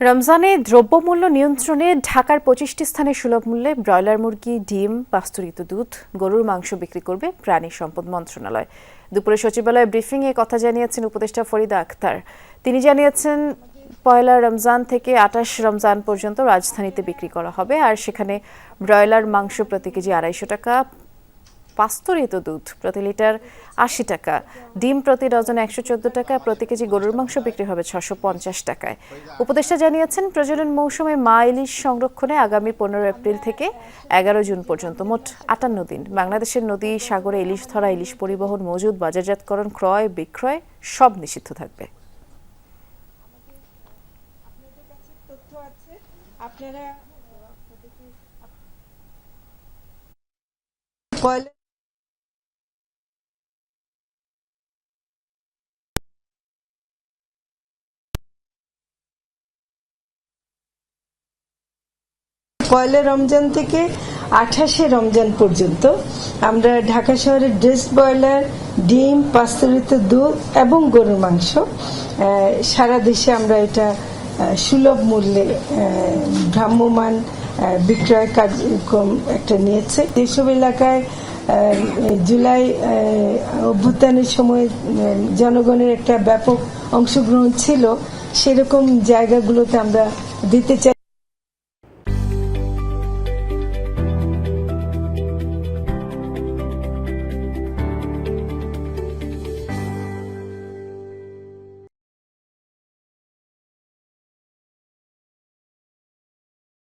রমজানে দ্রব্যমূল্য নিয়ন্ত্রণে ঢাকার পঁচিশটি স্থানে সুলভ মূল্যে ব্রয়লার মুরগি, ডিম, পাস্তুরিত দুধ, গরুর মাংস বিক্রি করবে প্রাণী সম্পদ মন্ত্রণালয়। দুপুরে সচিবালয়ে ব্রিফিংয়ে কথা জানিয়েছেন উপদেষ্টা ফরিদা আক্তার তিনি জানিয়েছেন, পয়লা রমজান থেকে আঠাশ রমজান পর্যন্ত রাজধানীতে বিক্রি করা হবে, আর সেখানে ব্রয়লার মাংস প্রতি কেজি আড়াইশো টাকা পাস্তরিত দুধ প্রতি লিটার আশি টাকা। ডিম প্রতি ডজন একশো চোদ্দ টাকা, প্রতি কেজি গরুর মাংস বিক্রি হবে ছশো পঞ্চাশ টাকায়। উপদেষ্টা জানিয়েছেন, প্রজনন মৌসুমে মা ইলিশ সংরক্ষণে আগামী পনেরো এপ্রিল থেকে এগারো জুন পর্যন্ত মোট আটান্ন দিন। বাংলাদেশের নদী, সাগরে ইলিশ ধরা, ইলিশ পরিবহন, মজুদ, বাজারজাতকরণ, ক্রয়, বিক্রয় সব নিষিদ্ধ থাকবে। আপনারা পয়লা পয়লা রমজান থেকে আঠাশে রমজান পর্যন্ত আমরা ঢাকা শহরের ড্রেস ব্রয়লার, ডিম পাস্তুরিত দুধ এবং গরুর মাংস সারা দেশে আমরা এটা সুলভ মূল্যে ভ্রাম্যমান বিক্রয় কার্যক্রম একটা নিয়েছে। যেসব এলাকায় জুলাই অভ্যুত্থানের সময় জনগণের একটা ব্যাপক অংশগ্রহণ ছিল। সেরকম জায়গাগুলোতে আমরা দিতে চাই।